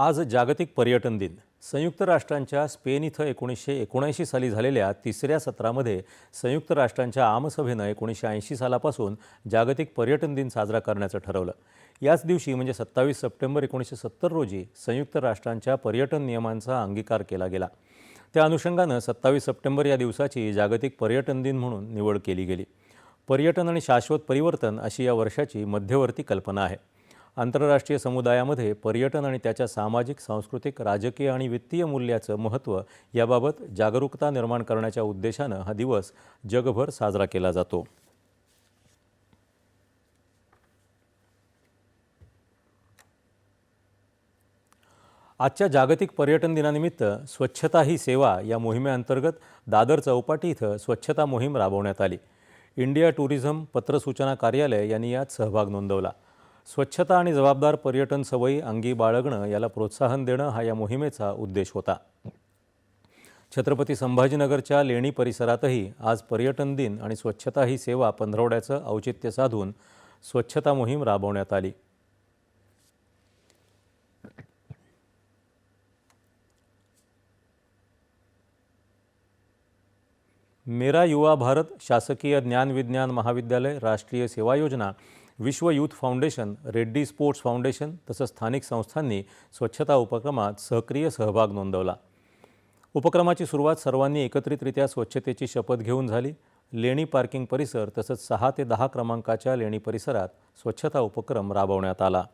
आज जागतिक पर्यटन दिन. संयुक्त राष्ट्रांच्या स्पेन इथं एकोणीसशे एकोणऐंशी साली झालेल्या तिसऱ्या सत्रामध्ये संयुक्त राष्ट्रांच्या आमसभेनं एकोणीसशे ऐंशी सालापासून जागतिक पर्यटन दिन साजरा करण्याचं ठरवलं. याच दिवशी म्हणजे सत्तावीस सप्टेंबर एकोणीसशे सत्तर रोजी संयुक्त राष्ट्रांच्या पर्यटन नियमांचा अंगीकार केला गेला. त्या अनुषंगानं सत्तावीस सप्टेंबर या दिवसाची जागतिक पर्यटन दिन म्हणून निवड केली गेली. पर्यटन आणि शाश्वत परिवर्तन अशी या वर्षाची मध्यवर्ती कल्पना आहे. आंतरराष्ट्रीय समुदायामध्ये पर्यटन आणि त्याच्या सामाजिक सांस्कृतिक राजकीय आणि वित्तीय मूल्याचं महत्त्व याबाबत जागरूकता निर्माण करण्याच्या उद्देशानं हा दिवस जगभर साजरा केला जातो. आजच्या जागतिक पर्यटन दिनानिमित्त स्वच्छता ही सेवा या मोहिमेअंतर्गत दादर चौपाटी इथं स्वच्छता मोहीम राबवण्यात आली. इंडिया टुरिझम पत्रसूचना कार्यालय यांनी यात सहभाग नोंदवला. स्वच्छता आणि जबाबदार पर्यटन सवयी अंगी बाळगणं याला प्रोत्साहन देणं हा या मोहिमेचा उद्देश होता. छत्रपती संभाजीनगरच्या लेणी परिसरातही आज पर्यटन दिन आणि स्वच्छता ही सेवा पंधरवड्याचं औचित्य साधून स्वच्छता मोहीम राबवण्यात आली. मेरा युवा भारत शासकीय ज्ञान विज्ञान महाविद्यालय राष्ट्रीय सेवा योजना Vishwa youth foundation Reddy sports foundation तसंच स्थानिक संस्थांनी स्वच्छता उपक्रमात सक्रिय सहभाग नोंदवला. उपक्रमाची सुरुवात सर्वांनी एकत्रितरित्या स्वच्छतेची शपथ घेऊन झाली. लेणी पार्किंग परिसर तसंच सहा ते दहा क्रमांकाच्या लेणी परिसरात स्वच्छता उपक्रम राबवण्यात आला.